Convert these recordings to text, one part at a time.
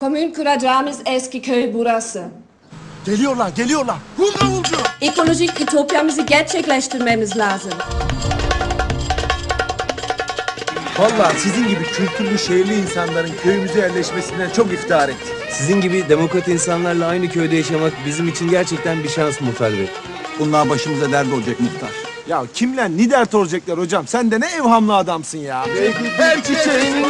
Komün kuracağımız eski köy burası. Geliyorlar, geliyorlar. Vur davulcu. Ekolojik ütopyamızı gerçekleştirmemiz lazım. Vallahi sizin gibi kültürlü şehirli insanların köyümüze yerleşmesinden çok iftihar ettik. Sizin gibi demokrat insanlarla aynı köyde yaşamak bizim için gerçekten bir şans Muhtar Bey. Bunlar başımıza dert olacak muhtar. Ya kimler ne dert olacaklar hocam? Sen de ne evhamlı adamsın ya. Her çiçeğin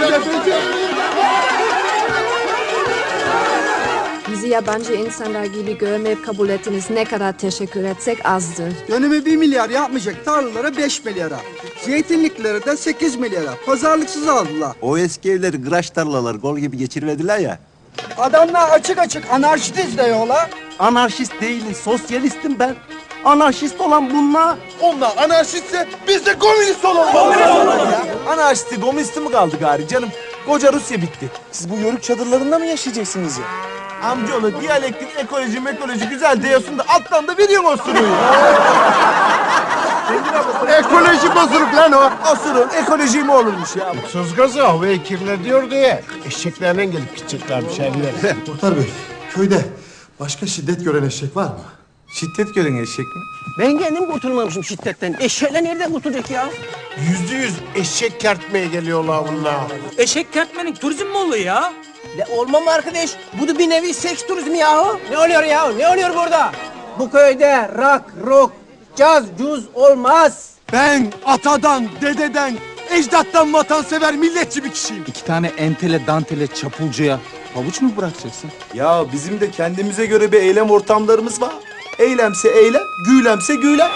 Bizi yabancı insanlar gibi görmeyip kabul ettiniz ne kadar teşekkür etsek azdır. Dönümü 1 milyar yapmayacak tarlalara 5 milyara. Zeytinliklere de 8 milyara. Pazarlıksız aldılar. O eski evleri kıraç tarlalar gol gibi geçirmediler ya. Adamlar açık açık anarşist diyorlar. Anarşist değilim, sosyalistim ben. Anarşist olan bunlar. Onlar anarşistse biz de komünist olalım. ya. Anarşisti, komünisti mi kaldı gari canım? Koca Rusya bitti. Siz bu yörük çadırlarında mı yaşayacaksınız ya? Amcaoğlu diyalektik, ekoloji, mekoloji güzel diyorsun da alttan da veriyorsun o sunuyu. Ekoloji bozuluk lan o. O surun ekoloji mi olurmuş ya? Söz gazı havayı kirletiyor diye eşeklerden gelip gideceklermiş evlere. Muhtar Bey, köyde başka şiddet gören eşek var mı? Şiddet gören eşek mi? Ben kendim kurtulmamışım şiddetten. Eşeğle nereden kurtulacak ya? Yüzde yüz eşek kertmeye geliyorlar bunlar. Eşek kertmenin turizm mi oluyor ya? Ne olmam arkadaş? Bu da bir nevi seks turizmi yahu. Ne oluyor ya? Ne oluyor burada? Bu köyde rock, rock, caz, cuz olmaz. Ben atadan, dededen, ecdattan vatansever milletçi bir kişiyim. İki tane entele dantele çapulcuya pabuç mu bırakacaksın? Ya bizim de kendimize göre bir eylem ortamlarımız var. Eylemse eylem, gülemse güylem.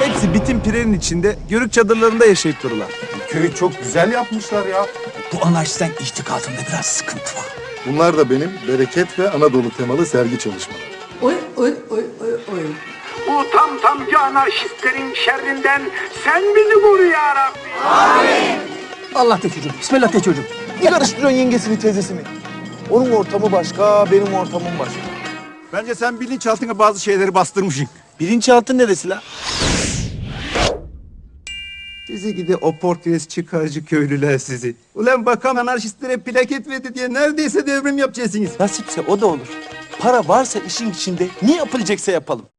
Hepsi bitin pirenin içinde, yörük çadırlarında yaşayıp dururlar. Köyü çok güzel yapmışlar ya. Bu anarşisten ihtikatında biraz sıkıntı var. Bunlar da benim bereket ve Anadolu temalı sergi çalışmalarım. Oy oy oy oy oy. Bu tam tamcı anarşistlerin şerrinden sen bizi koru ya Rabbi. Allah de çocuğum. Bismillah de çocuğum. Ne karıştırıyorsun yengesini, teyzesini? Onun ortamı başka, benim ortamım başka. Bence sen bilinçaltına bazı şeyleri bastırmışsın. Bilinçaltı neresi la? Sizi gidi o portres çıkarcı köylüler sizi. Ulan bakan anarşistlere plaket verdi diye neredeyse devrim yapacaksınız. Nasipse o da olur. Para varsa işin içinde ne yapılacaksa yapalım.